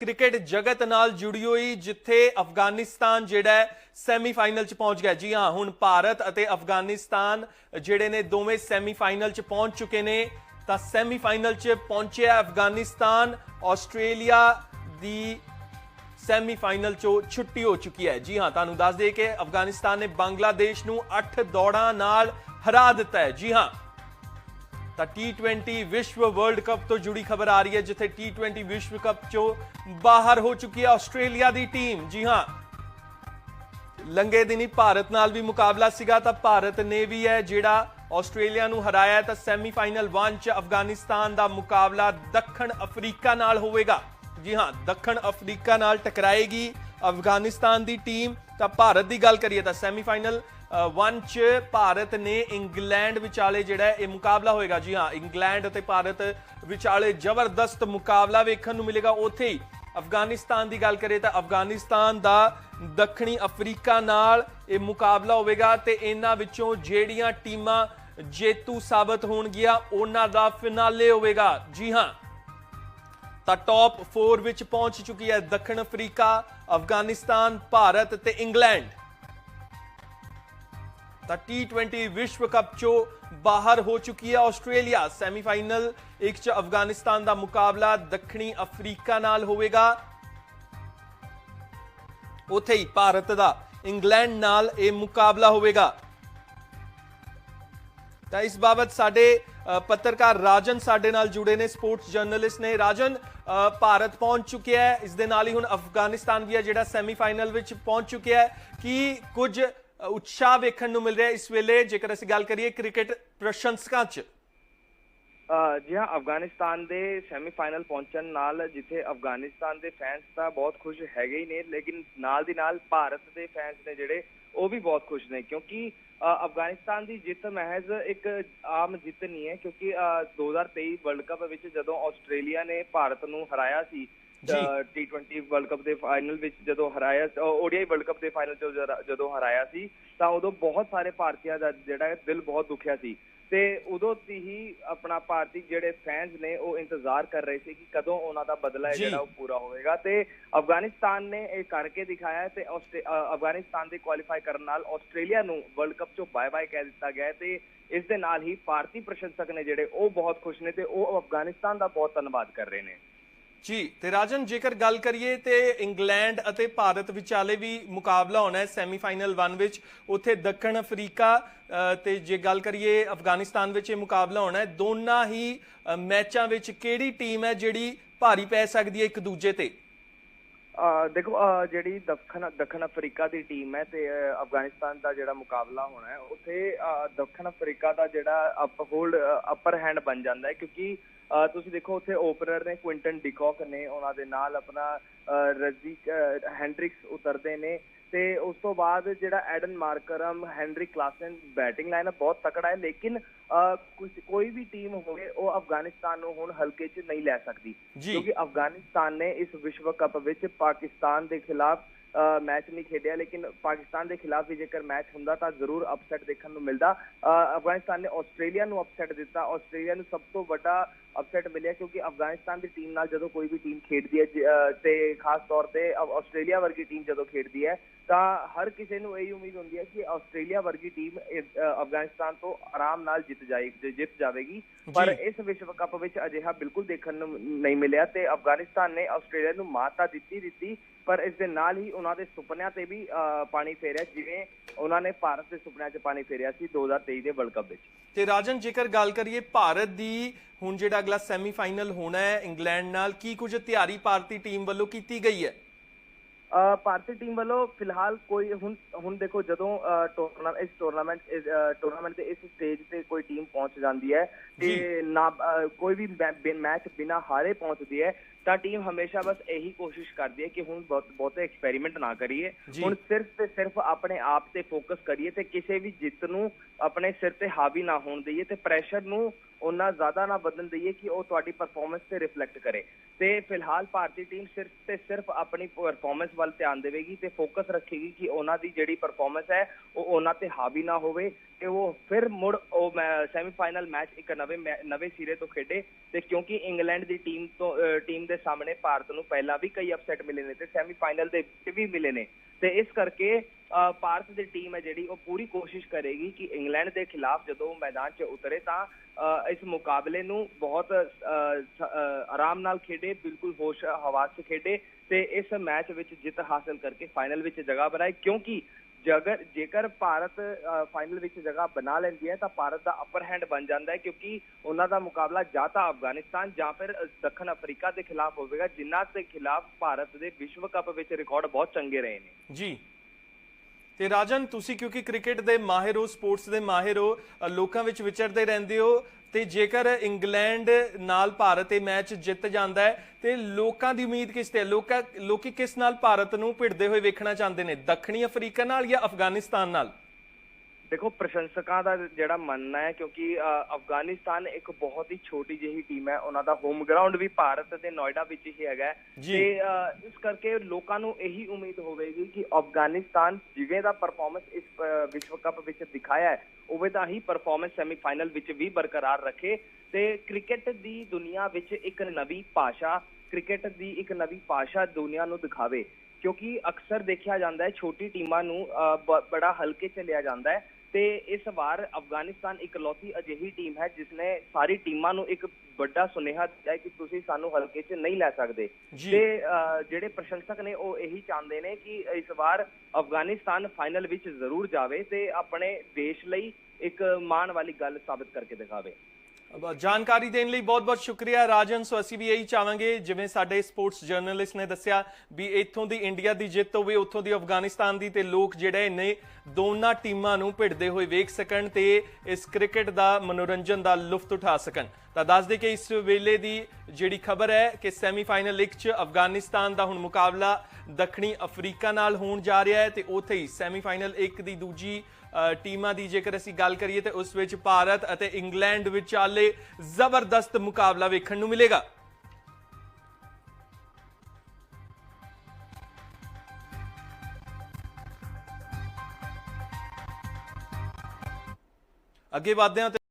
Cricket ਜਗਤ ਨਾਲ ਜੁੜੀ ਹੋਈ, ਜਿੱਥੇ ਅਫਗਾਨਿਸਤਾਨ ਜਿਹੜਾ ਹੈ ਸੈਮੀਫਾਈਨਲ ਚ ਪਹੁੰਚ ਗਿਆ। ਜੀ ਹਾਂ, ਹੁਣ ਭਾਰਤ ਅਤੇ ਅਫਗਾਨਿਸਤਾਨ ਜਿਹੜੇ ਨੇ ਦੋਵੇਂ ਸੈਮੀਫਾਈਨਲ ਚ ਪਹੁੰਚ ਚੁੱਕੇ ਨੇ। ਤਾਂ ਸੈਮੀਫਾਈਨਲ ਚ ਪਹੁੰਚਿਆ ਅਫਗਾਨਿਸਤਾਨ। ਆਸਟ੍ਰੇਲੀਆ ਦੀ ਸੈਮੀਫਾਈਨਲ ਚੋਂ ਛੁੱਟੀ ਹੋ ਚੁੱਕੀ ਹੈ। ਜੀ ਹਾਂ, ਤੁਹਾਨੂੰ ਦੱਸ ਦੇ ਕਿ ਅਫਗਾਨਿਸਤਾਨ ਨੇ ਬੰਗਲਾਦੇਸ਼ ਨੂੰ 8 ਦੌੜਾਂ ਨਾਲ ਹਰਾ ਦਿੱਤਾ ਹੈ। ਜੀ ਹਾਂ ਤਾਂ T20 ਵਿਸ਼ਵ ਵਰਲਡ ਕੱਪ ਤੋਂ ਜੁੜੀ ਖਬਰ ਆ ਰਹੀ ਹੈ, ਜਿੱਥੇ T20 ਵਿਸ਼ਵ ਕੱਪ ਚੋਂ ਬਾਹਰ ਹੋ ਚੁੱਕੀ ਹੈ ਆਸਟ੍ਰੇਲੀਆ ਦੀ ਟੀਮ। ਜੀ ਹਾਂ ਲੰਗੇ ਦਿਨੀ ਭਾਰਤ ਨਾਲ ਵੀ ਮੁਕਾਬਲਾ ਸੀਗਾ, ਤਾਂ ਭਾਰਤ ਨੇ ਵੀ ਹੈ ਜਿਹੜਾ ਆਸਟ੍ਰੇਲੀਆ ਨੂੰ ਹਰਾਇਆ ਹੈ, ਤਾਂ ਸੈਮੀਫਾਈਨਲ 1 ਚ ਅਫਗਾਨਿਸਤਾਨ ਦਾ ਮੁਕਾਬਲਾ ਦੱਖਣ ਅਫਰੀਕਾ ਨਾਲ ਹੋਵੇਗਾ। ਜੀ ਹਾਂ, ਦੱਖਣ ਅਫਰੀਕਾ ਨਾਲ ਟਕਰਾਏਗੀ ਅਫਗਾਨਿਸਤਾਨ ਦੀ ਟੀਮ। ਤਾਂ ਭਾਰਤ ਦੀ ਗੱਲ ਕਰੀਏ ਤਾਂ ਸੈਮੀਫਾਈਨਲ 1 ਚ ਭਾਰਤ ਨੇ ਇੰਗਲੈਂਡ ਵਿਚਾਲੇ ਜਿਹੜਾ ਇਹ ਮੁਕਾਬਲਾ ਹੋਏਗਾ। ਜੀ ਹਾਂ, ਇੰਗਲੈਂਡ ਅਤੇ ਭਾਰਤ ਵਿਚਾਲੇ ਜ਼ਬਰਦਸਤ ਮੁਕਾਬਲਾ ਵੇਖਣ ਨੂੰ ਮਿਲੇਗਾ ਉੱਥੇ ਹੀ। ਅਫਗਾਨਿਸਤਾਨ ਦੀ ਗੱਲ ਕਰੀਏ ਤਾਂ ਅਫਗਾਨਿਸਤਾਨ ਦਾ ਦੱਖਣੀ ਅਫਰੀਕਾ ਨਾਲ ਇਹ ਮੁਕਾਬਲਾ ਹੋਵੇਗਾ ਤੇ ਇਹਨਾਂ ਵਿੱਚੋਂ ਜਿਹੜੀਆਂ ਟੀਮਾਂ ਜੇਤੂ ਸਾਬਤ ਹੋਣਗੀਆਂ, ਉਹਨਾਂ ਦਾ ਫਿਨਾਲੇ ਹੋਵੇਗਾ। ਜੀ ਹਾਂ, ਤਾਂ ਟੌਪ 4 ਵਿੱਚ ਪਹੁੰਚ ਚੁੱਕੀ ਹੈ ਦੱਖਣ ਅਫਰੀਕਾ, ਅਫਗਾਨਿਸਤਾਨ, ਭਾਰਤ ਤੇ ਇੰਗਲੈਂਡ। ਤਾਂ T20 ਵਿਸ਼ਵ ਕੱਪ ਚੋਂ ਬਾਹਰ ਹੋ ਚੁੱਕੀ ਹੈ ਆਸਟ੍ਰੇਲੀਆ। ਸੈਮੀਫਾਈਨਲ ਇੱਕ ਚ ਅਫਗਾਨਿਸਤਾਨ ਦਾ ਮੁਕਾਬਲਾ ਦੱਖਣੀ ਅਫਰੀਕਾ ਨਾਲ ਹੋਵੇਗਾ। ਉੱਥੇ ਹੀ ਭਾਰਤ ਦਾ ਇੰਗਲੈਂਡ ਨਾਲ ਇਹ ਮੁਕਾਬਲਾ ਹੋਵੇਗਾ। ਤਾਂ ਇਸ ਬਾਬਤ ਸਾਡੇ ਪੱਤਰਕਾਰ ਰਾਜਨ ਸਾਡੇ ਨਾਲ ਜੁੜੇ ਨੇ ਸਪੋਰਟਸ ਜਰਨਲਿਸਟ ਨੇ। ਰਾਜਨ ਅ, ਭਾਰਤ ਪਹੁੰਚ ਚੁੱਕਿਆ ਹੈ। ਇਸ ਦੇ ਨਾਲ ਹੀ ਹੁਣ ਅਫਗਾਨਿਸਤਾਨ ਵੀ ਹੈ ਜਿਹੜਾ ਸੈਮੀਫਾਈਨਲ ਵਿੱਚ ਪਹੁੰਚ ਚੁੱਕਿਆ ਹੈ। ਕੀ ਕੁਝ ਉਤਸ਼ਾਹ ਵੇਖਣ ਨੂੰ ਮਿਲ ਰਿਹਾ ਇਸ ਵੇਲੇ। ਜੇਕਰ ਅਸੀਂ ਗੱਲ ਕਰੀਏ ਕ੍ਰਿਕਟ ਪ੍ਰਸ਼ੰਸਕਾਂ 'ਚ। ਜੀ ਹਾਂ, ਅਫਗਾਨਿਸਤਾਨ ਦੇ ਸੈਮੀਫਾਈਨਲ ਪਹੁੰਚਣ ਨਾਲ ਜਿੱਥੇ ਅਫਗਾਨਿਸਤਾਨ ਦੇ ਫੈਨਸ ਤਾਂ ਬਹੁਤ ਖੁਸ਼ ਹੈਗੇ ਹੀ ਨੇ, ਲੇਕਿਨ ਨਾਲ ਦੀ ਨਾਲ ਭਾਰਤ ਦੇ ਫੈਨਸ ਨੇ ਜਿਹੜੇ, ਉਹ ਵੀ ਬਹੁਤ ਖੁਸ਼ ਨੇ, ਕਿਉਂਕਿ ਅਫਗਾਨਿਸਤਾਨ ਦੀ ਜਿੱਤ ਮਹਿਜ਼ ਇੱਕ ਆਮ ਜਿੱਤ ਨਹੀਂ ਹੈ, ਕਿਉਂਕਿ, ਅਹ 2023 ਵਰਲਡ ਕੱਪ ਵਿੱਚ ਜਦੋਂ ਆਸਟ੍ਰੇਲੀਆ ਨੇ ਭਾਰਤ ਨੂੰ ਹਰਾਇਆ ਸੀ T20 ਵਰਲਡ ਕੱਪ ਦੇ ਫਾਈਨਲ ਵਿੱਚ ਜਦੋਂ ਹਰਾਇਆ ਓਡੀਆਈ ਵਰਲਡ ਕੱਪ ਦੇ ਫਾਈਨਲ ਚ ਜਦੋਂ ਹਰਾਇਆ ਸੀ ਤਾਂ ਉਦੋਂ ਬਹੁਤ ਸਾਰੇ ਭਾਰਤੀਆਂ ਦਾ ਜਿਹੜਾ ਦਿਲ ਬਹੁਤ ਦੁਖਿਆ ਸੀ। ਤੇ ਉਦੋਂ ਦੀ ਹੀ ਆਪਣਾ ਭਾਰਤੀ ਜਿਹੜੇ ਫੈਨਸ ਨੇ ਉਹ ਇੰਤਜ਼ਾਰ ਕਰ ਰਹੇ ਸੀ ਕਿ ਕਦੋਂ ਉਹਨਾਂ ਦਾ ਬਦਲਾ ਹੈ। ਜਿਹੜਾ ਉਹ ਪੂਰਾ ਹੋਵੇਗਾ। ਤੇ ਅਫਗਾਨਿਸਤਾਨ ਨੇ ਇਹ ਕਰਕੇ ਦਿਖਾਇਆ ਤੇ ਅਫਗਾਨਿਸਤਾਨ ਦੇ ਕੁਆਲੀਫਾਈ ਕਰਨ ਨਾਲ ਆਸਟ੍ਰੇਲੀਆ ਨੂੰ ਵਰਲਡ ਕੱਪ ਚੋਂ ਬਾਏ ਬਾਏ ਕਹਿ ਦਿੱਤਾ ਗਿਆ ਤੇ ਇਸ ਦੇ ਨਾਲ ਹੀ ਭਾਰਤੀ ਪ੍ਰਸ਼ੰਸਕ ਨੇ ਜਿਹੜੇ ਉਹ ਬਹੁਤ ਖੁਸ਼ ਨੇ ਤੇ ਉਹ ਅਫਗਾਨਿਸਤਾਨ ਦਾ ਬਹੁਤ ਧੰਨਵਾਦ ਕਰ ਰਹੇ ਨੇ। ਜੀ, ਤੇ ਰਾਜਨ, ਜੇਕਰ ਗੱਲ ਕਰੀਏ ਤੇ ਇੰਗਲੈਂਡ ਅਤੇ ਭਾਰਤ ਵਿਚਾਲੇ ਵੀ ਮੁਕਾਬਲਾ ਹੋਣਾ ਹੈ ਸੈਮੀਫਾਈਨਲ 1 ਵਿੱਚ, ਉੱਥੇ ਦੱਖਣ ਅਫਰੀਕਾ ਤੇ ਜੇ ਗੱਲ ਕਰੀਏ ਅਫਗਾਨਿਸਤਾਨ ਵਿੱਚ ਇਹ ਮੁਕਾਬਲਾ ਹੋਣਾ ਹੈ। ਦੋਨਾਂ ਹੀ ਮੈਚਾਂ ਵਿੱਚ ਕਿਹੜੀ ਟੀਮ ਹੈ ਜਿਹੜੀ ਭਾਰੀ ਪੈ ਸਕਦੀ ਹੈ ਇੱਕ ਦੂਜੇ ਤੇ? ਦੇਖੋ ਜਿਹੜੀ ਦੱਖਣ ਦੱਖਣ ਅਫਰੀਕਾ ਦੀ ਟੀਮ ਹੈ ਤੇ ਅਫਗਾਨਿਸਤਾਨ ਦਾ ਜਿਹੜਾ ਮੁਕਾਬਲਾ ਹੋਣਾ ਹੈ, ਉੱਥੇ ਦੱਖਣ ਅਫਰੀਕਾ ਦਾ ਜਿਹੜਾ ਅਪ ਹੋਲਡ ਅਪਰ ਹੈਂਡ ਬਣ ਜਾਂਦਾ ਹੈ, ਕਿਉਂਕਿ ਤੁਸੀਂ ਦੇਖੋ ਉੱਥੇ ਓਪਨਰ ਨੇ ਕੁਇੰਟਨ ਡਿਕੌਕ ਨੇ ਉਹਨਾਂ ਦੇ ਨਾਲ ਆਪਣਾ ਅਹ ਰਜ਼ੀ ਅਹ ਹੈਂਡਰਿਕਸ ਉਤਰਦੇ ਨੇ ਤੇ ਉਸ ਤੋਂ ਬਾਅਦ ਜਿਹੜਾ Aiden Markram Heinrich Klaasen batting line ਬਹੁਤ ਤਕੜਾ ਹੈ ਲੇਕਿਨ ਕੋਈ ਵੀ ਟੀਮ ਹੋਵੇ ਉਹ ਅਫਗਾਨਿਸਤਾਨ ਨੂੰ ਹੁਣ ਹਲਕੇ 'ਚ ਨਹੀਂ ਲੈ ਸਕਦੀ। ਕਿਉਂਕਿ ਅਫਗਾਨਿਸਤਾਨ ਨੇ ਇਸ ਵਿਸ਼ਵ ਕੱਪ ਵਿੱਚ ਪਾਕਿਸਤਾਨ ਦੇ ਖਿਲਾਫ ਮੈਚ ਨਹੀਂ ਖੇਡਿਆ ਲੇਕਿਨ ਪਾਕਿਸਤਾਨ ਦੇ ਖਿਲਾਫ ਵੀ ਜੇਕਰ ਮੈਚ ਹੁੰਦਾ ਤਾਂ ਜ਼ਰੂਰ ਅਪਸੈਟ ਦੇਖਣ ਨੂੰ ਮਿਲਦਾ ਅਫਗਾਨਿਸਤਾਨ ਨੇ ਆਸਟ੍ਰੇਲੀਆ ਨੂੰ ਅਪਸੈਟ ਦਿੱਤਾ ਆਸਟ੍ਰੇਲੀਆ ਨੂੰ ਸਭ ਤੋਂ ਵੱਡਾ ਅਪਸੈਟ ਮਿਲਿਆ ਕਿਉਂਕਿ ਅਫਗਾਨਿਸਤਾਨ ਦੀ ਟੀਮ ਨਾਲ ਜਦੋਂ ਕੋਈ ਵੀ ਟੀਮ ਖੇਡਦੀ ਹੈ ਤੇ ਖਾਸ ਤੌਰ ਤੇ ਆਸਟ੍ਰੇਲੀਆ ਵਰਗੀ ਟੀਮ ਜਦੋਂ ਖੇਡਦੀ ਹੈ ਤਾਂ ਹਰ ਕਿਸੇ ਨੂੰ ਇਹ ਉਮੀਦ ਹੁੰਦੀ ਹੈ ਕਿ ਆਸਟ੍ਰੇਲੀਆ ਵਰਗੀ ਟੀਮ ਅਫਗਾਨਿਸਤਾਨ ਤੋਂ ਆਰਾਮ ਨਾਲ ਜਿੱਤ ਜਾਏਗੀ ਜਿੱਤ ਜਾਵੇਗੀ ਪਰ। ਇਸ ਵਿਸ਼ਵ ਕੱਪ ਵਿੱਚ ਅਜਿਹਾ ਬਿਲਕੁਲ ਦੇਖਣ ਨੂੰ ਨਹੀਂ ਮਿਲਿਆ ਤੇ ਅਫਗਾਨਿਸਤਾਨ ਨੇ ਆਸਟ੍ਰੇਲੀਆ ਨੂੰ ਮਾਤ ਦਿੱਤੀ ਦਿੱਤੀ ਪਰ ਇਸ ਦੇ ਨਾਲ ਹੀ ਉਹਨਾਂ ਦੇ ਸੁਪਨਿਆਂ ਤੇ ਵੀ ਪਾਣੀ ਫੇਰਿਆ ਜਿਵੇਂ ਉਹਨਾਂ ਨੇ ਭਾਰਤ ਦੇ ਸੁਪਨਿਆਂ 'ਚ ਪਾਣੀ ਫੇਰਿਆ ਸੀ 2023 ਦੇ ਵਰਲਡ ਕੱਪ ਵਿੱਚ ਤੇ ਰਾਜਨ ਜੇਕਰ ਗੱਲ ਕਰੀਏ ਭਾਰਤ ਦੀ ਹੁਣ ਜਿਹੜਾ ਅਗਲਾ ਸੈਮੀਫਾਈਨਲ ਹੋਣਾ ਹੈ, ਇੰਗਲੈਂਡ ਨਾਲ ਕੀ ਕੁਝ ਤਿਆਰੀ ਭਾਰਤੀ ਟੀਮ ਵੱਲੋਂ ਕੀਤੀ ਗਈ ਹੈ? ਭਾਰਤੀ ਟੀਮ ਵੱਲੋਂ ਫਿਲਹਾਲ ਕੋਈ ਹੁਣ ਹੁਣ ਦੇਖੋ ਜਦੋਂ ਟੂਰਨਾਮੈਂਟ ਇਸ ਟੂਰਨਾਮੈਂਟ ਟੂਰਨਾਮੈਂਟ ਦੇ ਇਸ ਸਟੇਜ ਤੇ ਕੋਈ ਟੀਮ ਪਹੁੰਚ ਜਾਂਦੀ ਹੈ ਤੇ। ਨਾ ਕੋਈ ਵੀ ਮੈਚ ਬਿਨਾ ਹਾਰੇ ਪਹੁੰਚਦੀ ਹੈ ਤਾਂ ਟੀਮ ਹਮੇਸ਼ਾ ਬਸ ਇਹੀ ਕੋਸ਼ਿਸ਼ ਕਰਦੀ ਹੈ ਕਿ ਹੁਣ ਬਹੁਤ- ਬਹੁਤੇ ਐਕਸਪੈਰੀਮੈਂਟ ਨਾ ਕਰੀਏ। ਹੁਣ ਸਿਰਫ ਤੇ ਸਿਰਫ ਆਪਣੇ ਆਪ ਤੇ ਫੋਕਸ ਕਰੀਏ ਤੇ ਕਿਸੇ ਵੀ ਜਿੱਤ ਨੂੰ ਆਪਣੇ ਸਿਰ ਤੇ ਹਾਵੀ ਨਾ ਹੋਣ ਦਈਏ ਤੇ ਪ੍ਰੈਸ਼ਰ ਨੂੰ ਉਹਨਾਂ ਜ਼ਿਆਦਾ ਨਾ ਵਧਣ ਦਈਏ ਕਿ ਉਹ ਤੁਹਾਡੀ ਪਰਫਾਰਮੈਂਸ ਤੇ ਰਿਫਲੈਕਟ ਕਰੇ ਤੇ ਫਿਲਹਾਲ ਭਾਰਤੀ ਟੀਮ ਸਿਰਫ ਤੇ ਸਿਰਫ ਆਪਣੀ ਪਰਫਾਰਮੈਂਸ ਵੱਲ ਧਿਆਨ ਦੇਵੇਗੀ ਤੇ ਫੋਕਸ ਰੱਖੇਗੀ ਕਿ ਉਹਨਾਂ ਦੀ ਜਿਹੜੀ ਪਰਫਾਰਮੈਂਸ ਹੈ, ਉਹ ਉਹਨਾਂ ਤੇ ਹਾਵੀ ਨਾ ਹੋਵੇ ਤੇ ਉਹ ਫਿਰ ਮੁੜ ਉਹ ਸੈਮੀਫਾਈਨਲ ਮੈਚ ਇੱਕ ਨਵੇਂ ਮੈ- ਨਵੇਂ ਸਿਰੇ ਤੋਂ ਖੇਡੇ ਤੇ ਕਿਉਂਕਿ ਇੰਗਲੈਂਡ ਦੀ ਟੀਮ ਤੋਂ ਟੀਮ ਦੇ ਸਾਹਮਣੇ ਭਾਰਤ ਨੂੰ ਪਹਿਲਾਂ ਵੀ ਕਈ ਅਪਸੈਟ ਮਿਲੇ ਨੇ ਤੇ ਸੈਮੀਫਾਈਨਲ ਦੇ ਵਿੱਚ ਵੀ ਮਿਲੇ ਨੇ ਤੇ ਇਸ ਕਰਕੇ ਭਾਰਤ ਦੀ ਟੀਮ ਹੈ ਜਿਹੜੀ ਉਹ ਪੂਰੀ ਕੋਸ਼ਿਸ਼ ਕਰੇਗੀ ਕਿ ਇੰਗਲੈਂਡ ਦੇ ਖਿਲਾਫ ਜਦੋਂ ਉਹ ਮੈਦਾਨ 'ਚ ਉਤਰੇ ਤਾਂ ਇਸ ਮੁਕਾਬਲੇ ਨੂੰ ਬਹੁਤ ਆਰਾਮ ਨਾਲ ਖੇਡੇ, ਬਿਲਕੁਲ ਹੋਸ਼, ਹਵਾਸ 'ਚ ਖੇਡੇ ਤੇ ਇਸ ਮੈਚ ਵਿੱਚ ਜਿੱਤ ਹਾਸਲ ਕਰਕੇ ਫਾਈਨਲ ਵਿੱਚ ਜਗ੍ਹਾ ਬਣਾਏ ਕਿਉਂਕਿ ਜੇਕਰ ਜੇਕਰ ਭਾਰਤ ਫਾਈਨਲ ਵਿੱਚ ਜਗ੍ਹਾ ਬਣਾ ਲੈਂਦੀ ਹੈ ਤਾਂ ਭਾਰਤ ਦਾ ਅਪਰ ਹੈਂਡ ਬਣ ਜਾਂਦਾ ਹੈ ਕਿਉਂਕਿ ਉਹਨਾਂ ਦਾ ਮੁਕਾਬਲਾ ਜਾਂ ਤਾਂ ਅਫਗਾਨਿਸਤਾਨ ਜਾਂ ਫਿਰ ਦੱਖਣ ਅਫਰੀਕਾ ਦੇ ਖਿਲਾਫ ਹੋਵੇਗਾ, ਜਿਨ੍ਹਾਂ ਦੇ ਖਿਲਾਫ ਭਾਰਤ ਦੇ ਵਿਸ਼ਵ ਕੱਪ ਵਿੱਚ ਰਿਕਾਰਡ ਬਹੁਤ ਚੰਗੇ ਰਹੇ ਨੇ। ਜੀ। ਤੇ ਰਾਜਨ, ਤੁਸੀਂ ਕਿਉਂਕਿ ਕ੍ਰਿਕਟ ਦੇ ਮਾਹਿਰ ਹੋ, ਸਪੋਰਟਸ ਦੇ ਮਾਹਿਰ ਹੋ ਲੋਕਾਂ ਵਿੱਚ ਵਿਚਰਦੇ ਰਹਿੰਦੇ ਹੋ, ਤੇ ਜੇਕਰ ਇੰਗਲੈਂਡ ਨਾਲ ਭਾਰਤ ਇਹ ਮੈਚ ਜਿੱਤ ਜਾਂਦਾ ਹੈ, ਤੇ ਲੋਕਾਂ ਦੀ ਉਮੀਦ ਕਿਸ ਤੇ ਹੈ? ਲੋਕਾਂ, ਲੋਕੀ ਕਿਸ ਨਾਲ ਭਾਰਤ ਨੂੰ ਭਿੜਦੇ ਹੋਏ ਵੇਖਣਾ ਚਾਹੁੰਦੇ ਨੇ? ਦੱਖਣੀ ਅਫਰੀਕਾ ਨਾਲ ਜਾਂ ਅਫਗਾਨਿਸਤਾਨ ਨਾਲ? ਦੇਖੋ ਪ੍ਰਸ਼ੰਸਕਾਂ ਦਾ ਜਿਹੜਾ ਮੰਨਣਾ ਹੈ ਕਿਉਂਕਿ ਅਫਗਾਨਿਸਤਾਨ ਇੱਕ ਬਹੁਤ ਹੀ ਛੋਟੀ ਜਿਹੀ ਟੀਮ ਹੈ। ਉਹਨਾਂ ਦਾ ਹੋਮ ਗਰਾਊਂਡ ਵੀ ਭਾਰਤ ਦੇ ਨੋਇਡਾ ਵਿੱਚ ਹੀ ਹੈਗਾ। ਤੇ ਇਸ ਕਰਕੇ ਲੋਕਾਂ ਨੂੰ ਇਹੀ ਉਮੀਦ ਹੋਵੇਗੀ ਕਿ ਅਫਗਾਨਿਸਤਾਨ ਜਿਵੇਂ ਦਾ ਪਰਫਾਰਮੈਂਸ ਇਸ ਵਿਸ਼ਵ ਕੱਪ ਵਿੱਚ ਦਿਖਾਇਆ ਹੈ ਉਵੇਂ ਦਾ ਹੀ ਪਰਫਾਰਮੈਂਸ ਸੈਮੀਫਾਈਨਲ ਵਿੱਚ ਵੀ ਬਰਕਰਾਰ ਰੱਖੇ। ਤੇ ਕ੍ਰਿਕਟ ਦੀ ਦੁਨੀਆ ਵਿੱਚ ਇੱਕ ਨਵੀਂ ਭਾਸ਼ਾ ਕ੍ਰਿਕਟ ਦੀ ਇੱਕ ਨਵੀਂ ਭਾਸ਼ਾ ਦੁਨੀਆ ਨੂੰ ਦਿਖਾਵੇ। ਕਿਉਂਕਿ ਅਕਸਰ ਦੇਖਿਆ ਜਾਂਦਾ ਹੈ ਛੋਟੀ ਟੀਮਾਂ ਨੂੰ ਬੜਾ ਹਲਕੇ ਚ ਲਿਆ ਜਾਂਦਾ ਹੈ। ਤੇ ਇਸ ਵਾਰ ਅਫਗਾਨਿਸਤਾਨ ਇਕਲੌਤੀ ਅਜਿਹੀ ਟੀਮ ਹੈ ਜਿਸ ਨੇ ਸਾਰੀ ਟੀਮਾਂ ਨੂੰ ਇੱਕ ਵੱਡਾ ਸੁਨੇਹਾ ਦਿੱਤਾ ਹੈ ਕਿ ਤੁਸੀਂ ਸਾਨੂੰ ਹਲਕੇ 'ਚ ਨਹੀਂ ਲੈ ਸਕਦੇ। ਤੇ ਜਿਹੜੇ ਪ੍ਰਸ਼ੰਸਕ ਨੇ ਉਹ ਇਹੀ ਚਾਹੁੰਦੇ ਨੇ ਕਿ ਇਸ ਵਾਰ ਅਫਗਾਨਿਸਤਾਨ ਫਾਈਨਲ ਵਿੱਚ ਜ਼ਰੂਰ ਜਾਵੇ ਤੇ ਆਪਣੇ ਦੇਸ਼ ਲਈ ਇੱਕ ਮਾਣ ਵਾਲੀ ਗੱਲ ਸਾਬਤ ਕਰਕੇ ਦਿਖਾਵੇ ਜਾਣਕਾਰੀ ਦੇਣ ਲਈ ਬਹੁਤ-ਬਹੁਤ ਸ਼ੁਕਰੀਆ ਰਾਜਨ। ਸੋ ਅਸੀਂ ਵੀ ਇਹੀ ਚਾਹਾਂਗੇ, ਜਿਵੇਂ ਸਾਡੇ ਸਪੋਰਟਸ ਜਰਨਲਿਸਟ ਨੇ ਦੱਸਿਆ ਵੀ ਇੱਥੋਂ ਦੀ ਇੰਡੀਆ ਦੀ ਜਿੱਤ ਹੋਵੇ, ਉੱਥੋਂ ਦੀ ਅਫਗਾਨਿਸਤਾਨ ਦੀ ਤੇ ਲੋਕ ਜਿਹੜੇ ਨੇ ਦੋਨਾਂ ਟੀਮਾਂ ਨੂੰ ਭਿੜਦੇ ਹੋਏ ਵੇਖ ਸਕਣ ਤੇ ਇਸ ਕ੍ਰਿਕਟ ਦਾ ਮਨੋਰੰਜਨ ਦਾ ਲੁਫਤ ਉਠਾ ਸਕਣ। ਤਾਂ ਦੱਸ ਦੇ ਕਿ ਇਸ ਵੇਲੇ ਦੀ ਜਿਹੜੀ ਖਬਰ ਹੈ ਕਿ ਸੈਮੀਫਾਈਨਲ ਇੱਕ 'ਚ ਅਫਗਾਨਿਸਤਾਨ ਦਾ ਹੁਣ ਮੁਕਾਬਲਾ ਦੱਖਣੀ ਅਫਰੀਕਾ ਨਾਲ ਹੋਣ ਜਾ ਰਿਹਾ ਹੈ ਤੇ ਉੱਥੇ ਹੀ ਸੈਮੀਫਾਈਨਲ ਇੱਕ ਦੀ ਦੂਜੀ ਟੀਮਾਂ ਦੀ ਜੇਕਰ ਅਸੀਂ ਗੱਲ ਕਰੀਏ ਤੇ ਉਸ ਵਿੱਚ ਭਾਰਤ ਅਤੇ ਇੰਗਲੈਂਡ ਵਿਚਾਲੇ ਜ਼ਬਰਦਸਤ ਮੁਕਾਬਲਾ ਵੇਖਣ ਨੂੰ ਮਿਲੇਗਾ। ਅੱਗੇ ਵਧਦੇ ਹਾਂ